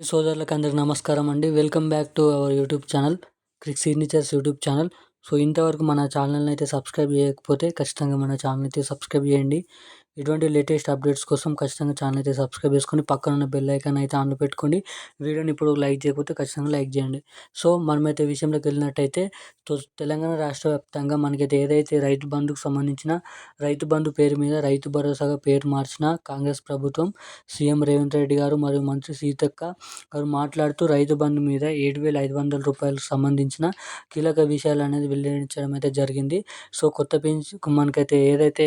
సోదరులకు అందరికి నమస్కారం అండి. Welcome back to our YouTube channel crick signatures YouTube channel. So ఇంతవరకు మన ఛానల్ని అయితే సబ్స్క్రైబ్ చేయకపోతే ఖచ్చితంగా మన ఛానల్ అయితే సబ్స్క్రైబ్ చేయండి. ఇటువంటి లేటెస్ట్ అప్డేట్స్ కోసం ఖచ్చితంగా ఛానల్ అయితే సబ్స్క్రైబ్ చేసుకొని పక్కన ఉన్న బెల్ ఐకాన్ అయితే ఆన్లో పెట్టుకోండి. వీడియోని ఇప్పుడు లైక్ చేయకపోతే ఖచ్చితంగా లైక్ చేయండి. సో మనమైతే విషయంలోకి వెళ్ళినట్టయితే తెలంగాణ రాష్ట్ర వ్యాప్తంగా మనకైతే ఏదైతే రైతు బంధుకు సంబంధించిన రైతు బంధు పేరు మీద రైతు భరోసాగా పేరు మార్చిన కాంగ్రెస్ ప్రభుత్వం సీఎం రేవంత్ రెడ్డి గారు మరియు మంత్రి సీతక్క గారు మాట్లాడుతూ రైతు బంధు మీద ఏడు వేల ఐదు వందల రూపాయలకు సంబంధించిన కీలక విషయాలు అనేది వెల్లడించడం అయితే జరిగింది. సో కొత్త పెన్షన్ మనకైతే ఏదైతే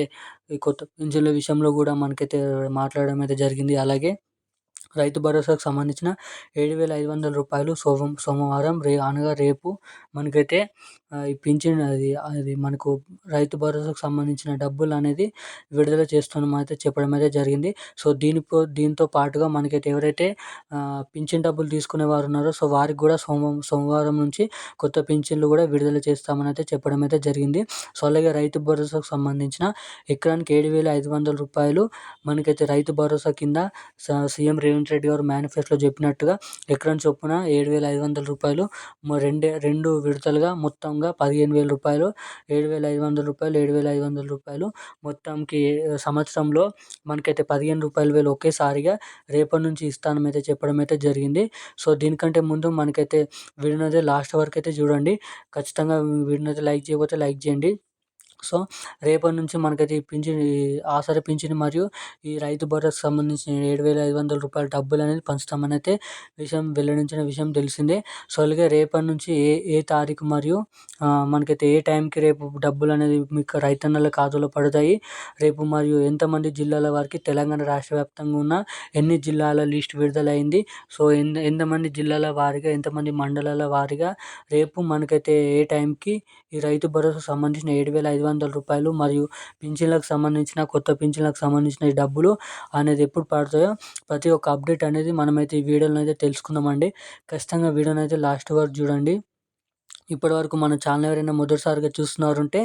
ఈ కొత్త పింఛన్ల విషయంలో కూడా మనకైతే మాట్లాడడం అయితే జరిగింది. అలాగే రైతు భరోసాకు సంబంధించిన ఏడు వేల ఐదు వందల రూపాయలు సోమ సోమవారం రే అనగా రేపు మనకైతే ఈ పింఛన్ అది అది మనకు రైతు భరోసాకు సంబంధించిన డబ్బులు అనేది విడుదల చేస్తున్నామైతే చెప్పడం అయితే జరిగింది. సో దీనితో దీంతో పాటుగా మనకైతే ఎవరైతే పింఛన్ డబ్బులు తీసుకునే వారు ఉన్నారో సో వారికి కూడా సోమ సోమవారం నుంచి కొత్త పింఛన్లు కూడా విడుదల చేస్తామని అయితే చెప్పడం అయితే జరిగింది. సో అలాగే రైతు భరోసాకు సంబంధించిన ఎకరానికి ఏడు వేల ఐదు వందల రూపాయలు మనకైతే రైతు భరోసా కింద సీఎం రేవంత్ రెడ్డి గారు మేనిఫెస్టోలో చెప్పినట్టుగా ఎకరం చొప్పున ఏడు వేల ఐదు వందల రూపాయలు రెండే రెండు విడతలుగా మొత్తంగా పదిహేను వేల రూపాయలు ఏడు వేల ఐదు వందల రూపాయలు ఏడు వేల ఐదు వందల రూపాయలు. మొత్తంకి సంవత్సరంలో మనకైతే పదిహేను రూపాయల వేలు ఒకేసారిగా రేపటి నుంచి ఇస్తానమైతే చెప్పడం అయితే జరిగింది. సో దీనికంటే ముందు మనకైతే వీడియోనైతే లాస్ట్ వరకు అయితే చూడండి. ఖచ్చితంగా వీడియోనైతే లైక్ చేయకపోతే లైక్ చేయండి. సో రేపటి నుంచి మనకైతే ఈ పింఛన్ ఆసరా పింఛన్ మరియు ఈ రైతు భరోసాకు సంబంధించిన ఏడు వేల ఐదు వందల రూపాయల డబ్బులు అనేది పంచుతామని అయితే విషయం వెల్లడించిన విషయం తెలిసిందే. సో అలాగే రేపటి నుంచి ఏ ఏ తారీఖు మరియు మనకైతే ఏ టైంకి రేపు డబ్బులు అనేది మీకు రైతన్నల ఖాతాలో పడతాయి రేపు మరియు ఎంతమంది జిల్లాల వారికి తెలంగాణ రాష్ట్ర వ్యాప్తంగా ఉన్న ఎన్ని జిల్లాల లిస్ట్ విడుదలైంది సో ఎంత ఎంతమంది జిల్లాల వారిగా ఎంతమంది మండలాల వారిగా రేపు మనకైతే ఏ టైంకి ఈ రైతు భరోసా సంబంధించిన ఏడు వేల ఐదు వందల రూపాయలు మరియు పింఛన్లకు సంబంధించిన కొత్త పింఛన్లకు సంబంధించిన ఈ డబ్బులు అనేది ఎప్పుడు పడతాయో ప్రతి ఒక్క అప్డేట్ అనేది మనమైతే ఈ వీడియోలో అయితే తెలుసుకుందామండి. ఖచ్చితంగా వీడియోని అయితే లాస్ట్ వరకు చూడండి. ఇప్పటివరకు మన ఛానల్ ఎవరైనా మొదటిసారిగా చూస్తున్నారంటే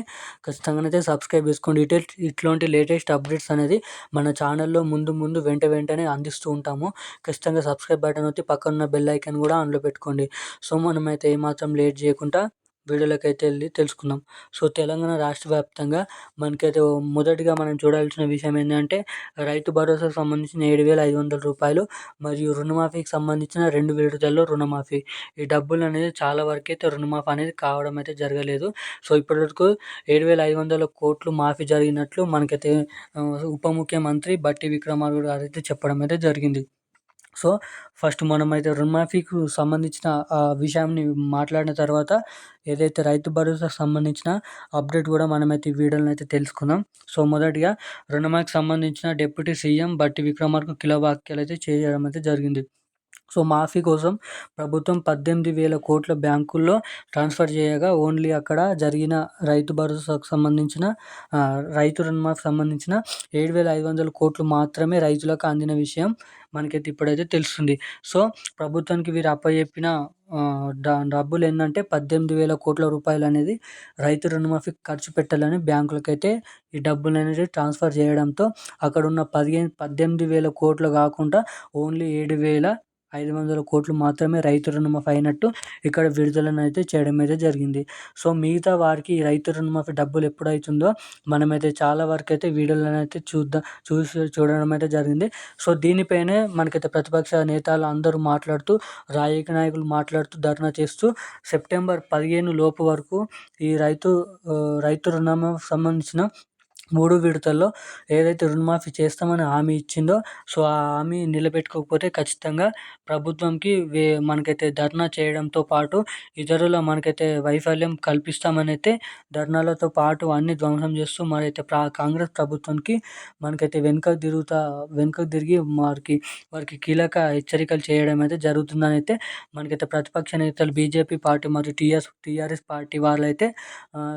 ఖచ్చితంగా అయితే సబ్స్క్రైబ్ చేసుకోండి. ఇటే ఇట్లాంటి లేటెస్ట్ అప్డేట్స్ అనేది మన ఛానల్లో ముందు ముందు వెంట వెంటనే అందిస్తూ ఉంటాము. ఖచ్చితంగా సబ్స్క్రైబ్ బటన్ వచ్చి పక్కన ఉన్న బెల్ ఐకాన్ కూడా ఆన్లో పెట్టుకోండి. సో మనమైతే ఏమాత్రం లేట్ చేయకుండా వీడియోలోకి అయితే వెళ్ళి తెలుసుకుందాం. సో తెలంగాణ రాష్ట్ర వ్యాప్తంగా మనకైతే మొదటిగా మనం చూడాల్సిన విషయం ఏంటంటే రైతు భరోసాకు సంబంధించిన ఏడు వేల ఐదు వందల రూపాయలు మరియు రుణమాఫీకి సంబంధించిన రెండు విడతల్లో రుణమాఫీ. ఈ డబ్బులు అనేది చాలా వరకు అయితే రుణమాఫీ అనేది కావడం అయితే జరగలేదు. సో ఇప్పటివరకు ఏడు వేల ఐదు వందల కోట్లు మాఫీ జరిగినట్లు మనకైతే ఉప ముఖ్యమంత్రి బట్టి విక్రమార్క గారు అయితే చెప్పడం అయితే జరిగింది. సో ఫస్ట్ మనమైతే రుణమాఫీకి సంబంధించిన ఆ విషయాన్ని మాట్లాడిన తర్వాత ఏదైతే రైతు భరోసాకు సంబంధించిన అప్డేట్ కూడా మనమైతే ఈ వీడియోలో అయితే తెలుసుకుందాం. సో మొదటిగా రుణమాఫీకి సంబంధించిన డిప్యూటీ సీఎం బట్టి విక్రమార్కు కిలో వ్యాఖ్యలు అయితే చేయడం అయితే జరిగింది. సో మాఫీ కోసం ప్రభుత్వం పద్దెనిమిది వేల కోట్ల బ్యాంకుల్లో ట్రాన్స్ఫర్ చేయగా ఓన్లీ అక్కడ జరిగిన రైతు భరోసాకు సంబంధించిన రైతు రుణమాఫీకి సంబంధించిన ఏడు వేల ఐదు వందల కోట్లు మాత్రమే రైతులకు అందిన విషయం మనకైతే ఇప్పుడైతే తెలుస్తుంది. సో ప్రభుత్వానికి వీరు అప్పచెప్పిన డబ్బులు ఏంటంటే పద్దెనిమిది వేల కోట్ల రూపాయలు అనేది రైతు రుణమాఫీ ఖర్చు పెట్టాలని బ్యాంకులకైతే ఈ డబ్బులు అనేది ట్రాన్స్ఫర్ చేయడంతో అక్కడ ఉన్న పదిహేను పద్దెనిమిది వేల కోట్లు కాకుండా ఓన్లీ ఏడు వేల ఐదు వందల కోట్లు మాత్రమే రైతు రుణమాఫీ అయినట్టు ఇక్కడ విడుదలనైతే చేయడం అయితే జరిగింది. సో మిగతా వారికి రైతు రుణమాఫీ డబ్బులు ఎప్పుడైతుందో మనమైతే చాలా వరకు అయితే వీడియోలనైతే అయితే చూద్దాం చూసి చూడడం అయితే జరిగింది. సో దీనిపైనే మనకైతే ప్రతిపక్ష నేతలు అందరూ మాట్లాడుతూ రాజకీయ నాయకులు మాట్లాడుతూ ధర్నా చేస్తూ సెప్టెంబర్ పదిహేను లోపు వరకు ఈ రైతు రైతు రుణమాఫీ సంబంధించిన మూడు విడతల్లో ఏదైతే రుణమాఫీ చేస్తామని హామీ ఇచ్చిందో సో ఆ హామీ నిలబెట్టుకోకపోతే ఖచ్చితంగా ప్రభుత్వంకి వే మనకైతే ధర్నా చేయడంతో పాటు ఇతరుల మనకైతే వైఫల్యం కల్పిస్తామని అయితే ధర్నాలతో పాటు అన్ని ధ్వంసం చేస్తూ మరైతే ప్రా కాంగ్రెస్ ప్రభుత్వానికి మనకైతే వెనుక తిరుగుతా వెనుక తిరిగి వారికి వారికి కీలక హెచ్చరికలు చేయడం అయితే జరుగుతుందని అయితే మనకైతే ప్రతిపక్ష నేతలు బీజేపీ పార్టీ మరియు టీఆర్ టీఆర్ఎస్ పార్టీ వాళ్ళైతే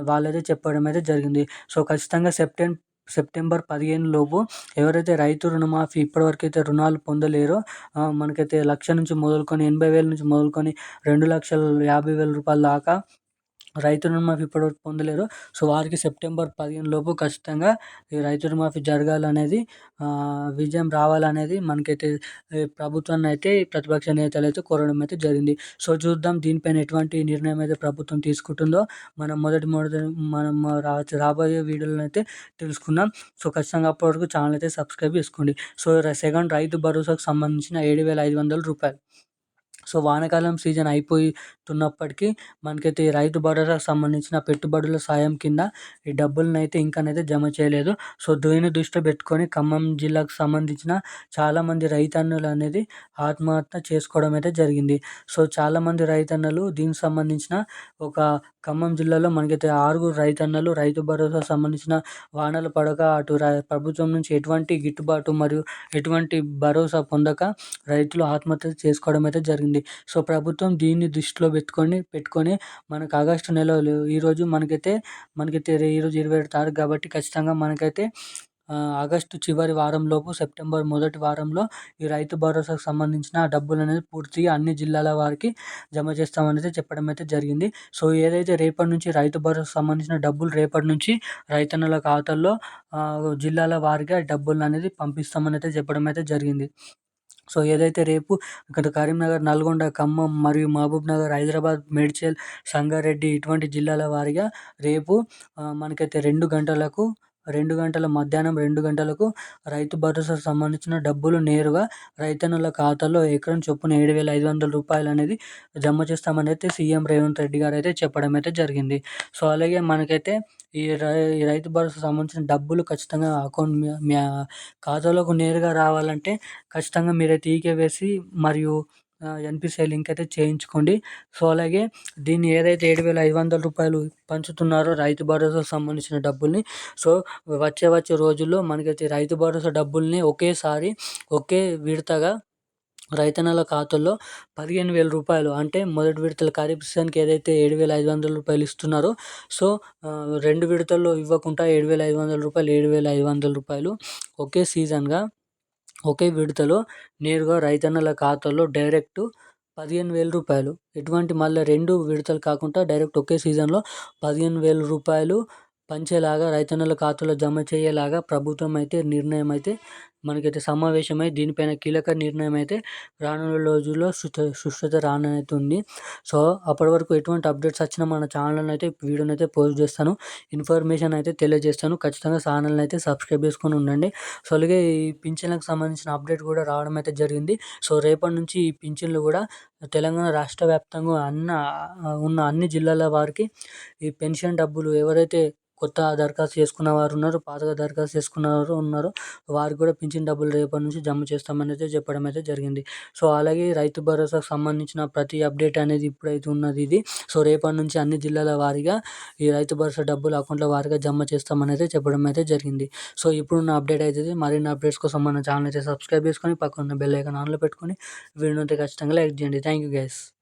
వాళ్ళైతే చెప్పడం అయితే జరిగింది. సో ఖచ్చితంగా సెప్టెంబర్ సెప్టెంబర్ పదిహేను లోపు ఎవరైతే రైతు రుణమాఫీ ఇప్పటివరకైతే అయితే రుణాలు పొందలేరో మనకైతే లక్ష నుంచి మొదలుకొని ఎనభై వేల నుంచి మొదలుకొని రెండు లక్షల యాభై వేల రూపాయల దాకా రైతు రుణమాఫీ ఇప్పటివరకు పొందలేరు. సో వారికి సెప్టెంబర్ పదిహేను లోపు ఖచ్చితంగా ఈ రైతు రుణమాఫీ జరగాలనేది విజయం రావాలనేది మనకైతే ప్రభుత్వాన్ని అయితే ప్రతిపక్ష నేతలు అయితే కోరడం అయితే జరిగింది. సో చూద్దాం దీనిపైన ఎటువంటి నిర్ణయం అయితే ప్రభుత్వం తీసుకుంటుందో. మనం మొదటి మొదటి మనం రాబోయే వీడియోలను అయితే తెలుసుకుందాం. సో ఖచ్చితంగా అప్పటివరకు ఛానల్ అయితే సబ్స్క్రైబ్ చేసుకోండి. సో సెకండ్ రైతు భరోసాకు సంబంధించిన ఏడు వేల ఐదు వందల రూపాయలు. సో వానాకాలం సీజన్ అయిపోతున్నప్పటికీ మనకైతే రైతు భరోసాకు సంబంధించిన పెట్టుబడుల సాయం కింద ఈ డబ్బులను అయితే ఇంకానైతే జమ చేయలేదు. సో దీన్ని దృష్టిలో పెట్టుకొని ఖమ్మం జిల్లాకు సంబంధించిన చాలామంది రైతన్నులు అనేది ఆత్మహత్య చేసుకోవడం అయితే జరిగింది. సో చాలామంది రైతన్నలు దీనికి సంబంధించిన ఒక ఖమ్మం జిల్లాలో మనకైతే ఆరుగురు రైతన్నలు రైతు భరోసా సంబంధించిన వానలు పడక అటు ప్రభుత్వం నుంచి ఎటువంటి గిట్టుబాటు మరియు ఎటువంటి భరోసా పొందక రైతులు ఆత్మహత్య చేసుకోవడం అయితే జరిగింది. సో ప్రభుత్వం దీన్ని దృష్టిలో పెట్టుకొని పెట్టుకొని మనకు ఆగస్టు నెలలో ఈరోజు మనకైతే మనకైతే ఈరోజు ఇరవై ఏడు తారీఖు కాబట్టి ఖచ్చితంగా మనకైతే ఆగస్టు చివరి వారంలోపు సెప్టెంబర్ మొదటి వారంలో ఈ రైతు భరోసాకు సంబంధించిన డబ్బులు అనేది పూర్తిగా అన్ని జిల్లాల వారికి జమ చేస్తామనేది చెప్పడం అయితే జరిగింది. సో ఏదైతే రేపటి నుంచి రైతు భరోసా సంబంధించిన డబ్బులు రేపటి నుంచి రైతన్నుల ఖాతాల్లో జిల్లాల వారిగా డబ్బులు అనేది పంపిస్తామని అయితే చెప్పడం అయితే జరిగింది. సో ఏదైతే రేపు ఇక్కడ కరీంనగర్ నల్గొండ ఖమ్మం మరియు మహబూబ్ నగర్ హైదరాబాద్ మేడ్చల్ సంగారెడ్డి ఇటువంటి జిల్లాల వారిగా రేపు మనకైతే రెండు గంటలకు రెండు గంటల మధ్యాహ్నం రెండు గంటలకు రైతు భరోసాకు సంబంధించిన డబ్బులు నేరుగా రైతన్నుల ఖాతాలో ఎకరం చొప్పున ఏడు వేల ఐదు వందల రూపాయలు అనేది జమ చేస్తామని అయితే సీఎం రేవంత్ రెడ్డి గారు అయితే చెప్పడం అయితే జరిగింది. సో అలాగే మనకైతే ఈ రై రైతు భరోసా సంబంధించిన డబ్బులు ఖచ్చితంగా అకౌంట్ మీ ఖాతాలోకి నేరుగా రావాలంటే ఖచ్చితంగా మీరైతే వేసి మరియు ఎన్పిసిఐ లింక్ అయితే చేయించుకోండి. సో అలాగే దీన్ని ఏదైతే ఏడు వేల ఐదు వందల రూపాయలు పంచుతున్నారో రైతు భరోసాకు సంబంధించిన డబ్బుల్ని సో వచ్చే వచ్చే రోజుల్లో మనకైతే రైతు భరోసా డబ్బుల్ని ఒకేసారి ఒకే విడతగా రైతన్నల ఖాతాల్లో పదిహేను వేల రూపాయలు అంటే మొదటి విడతల ఖరీఫ్ సీజన్కి ఏదైతే ఏడు వేల ఐదు వందల రూపాయలు ఇస్తున్నారో సో రెండు విడతల్లో ఇవ్వకుండా ఏడు వేల ఐదు వందల రూపాయలు ఏడు వేల ఐదు వందల రూపాయలు ఒకే సీజన్గా ఒకే విడతలో నేరుగా రైతన్నల ఖాతాలో డైరెక్ట్ పదిహేను వేల రూపాయలు. ఎటువంటి మళ్ళీ రెండు విడతలు కాకుండా డైరెక్ట్ ఒకే సీజన్లో పదిహేను వేల రూపాయలు పంచేలాగా రైతన్నల ఖాతాలో జమ చేయేలాగా ప్రభుత్వం అయితే నిర్ణయం అయితే మనకైతే సమావేశమై దీనిపైన కీలక నిర్ణయం అయితే రానున్న రోజుల్లో సుష్ట రానైతే రానైతుంది సో అప్పటి వరకు ఎటువంటి అప్డేట్స్ వచ్చినా మన ఛానల్ అయితే వీడియోని అయితే పోస్ట్ చేస్తాను. ఇన్ఫర్మేషన్ అయితే తెలియజేస్తాను. ఖచ్చితంగా ఛానల్ని అయితే సబ్స్క్రైబ్ చేసుకొని ఉండండి. సో అలాగే ఈ పింఛన్లకు సంబంధించిన అప్డేట్ కూడా రావడం అయితే జరిగింది. సో రేపటి నుంచి ఈ పింఛన్లు కూడా తెలంగాణ రాష్ట్ర వ్యాప్తంగా అన్న ఉన్న అన్ని జిల్లాల వారికి ఈ పెన్షన్ డబ్బులు ఎవరైతే కొత్త దరఖాస్తు చేసుకున్న వారు ఉన్నారు పాతగా దరఖాస్తు చేసుకున్న వారు ఉన్నారు. వారికి కూడా పింఛన్ డబ్బులు రేపటి నుంచి జమ చేస్తామని అయితే చెప్పడం అయితే జరిగింది. సో అలాగే రైతు భరోసాకు సంబంధించిన ప్రతి అప్డేట్ అనేది ఇప్పుడైతే ఉన్నది ఇది. సో రేపటి నుంచి అన్ని జిల్లాల వారీగా ఈ రైతు భరోసా డబ్బులు అకౌంట్ల వారీగా జమ చేస్తామని అయితే చెప్పడం అయితే జరిగింది. సో ఇప్పుడున్న అప్డేట్ అయితే మరిన్ని అప్డేట్స్ కోసం మన ఛానల్ అయితే సబ్స్క్రైబ్ చేసుకొని పక్కన బెల్ ఐకాన్ ఆన్లో పెట్టుకొని వీడియో అయితే ఖచ్చితంగా లైక్ చేయండి. Thank you guys.